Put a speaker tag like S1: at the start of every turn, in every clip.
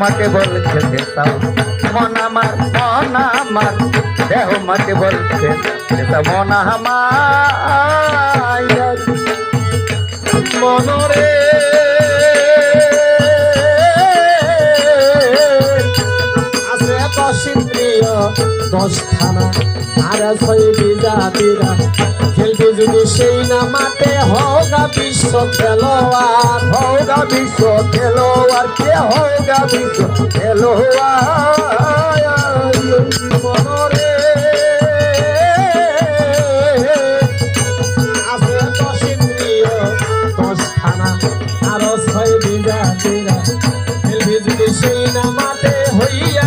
S1: মাকে বলছে দেশাও মন আমার মন আমার, দেহ মাকে বলছে দেশা মন আমার।
S2: মনরে আছে দশ ইন্দ্রিয় দশ থানা। আর ছয় বিজাতিরা খেলবে যদি সেই না হোগা বিশ্ব খেলোয়াড়
S1: হোগা বিশ্ব খেলোয়াড়। কে হোগা বিশ্ব খেলোয়াড়
S2: মনরে। আছে দশ ইন্দ্রিয় আরও বিজাতিরা খেলবে যদি সেই
S1: নামাতে হইয়া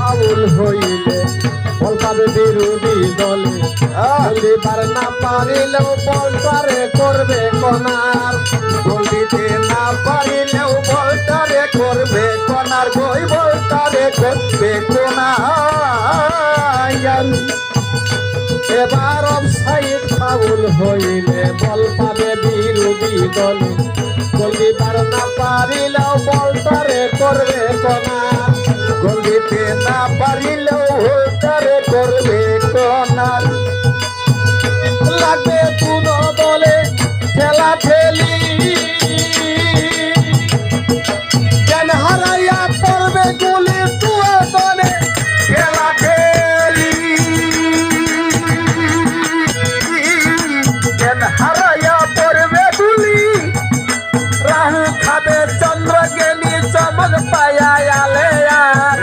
S2: ফাউল হইলে বল পাবে বিরোধী দলে। এবার না পারিলেও বলটারে করবে কনার।
S1: গোল দিতে না পারিলেও বলটারে করবে কোনার বই বলটারে করবে কোনার
S2: এবার অফসাইড ফাউল হইলে বল পাবে বিরোধী দলে গোল দিবার না পারিলেও বলটারে করবে কনার
S1: গোল দিতে না পারিলেও বলটারে করবে কোনার
S2: লাগবে পায়া আলে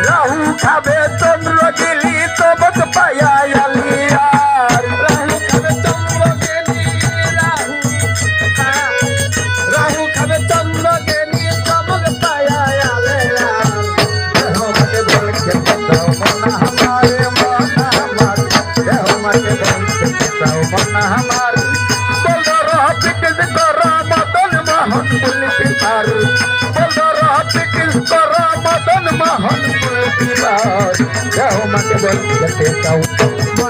S1: রাহু খাবে চন্দ্র গেলি তবক পায়া আলিয়ার
S2: রাহু খাবে চন্দ্র গেলি রাহু হ্যাঁ, রাহু খাবে চন্দ্র গেলি চমক পায়া আলে
S1: দেহ মাকে খেতে দাও মনা আমারে মনা আমার দেহ মাকে খেতে দাও মনা আমার 一撇高。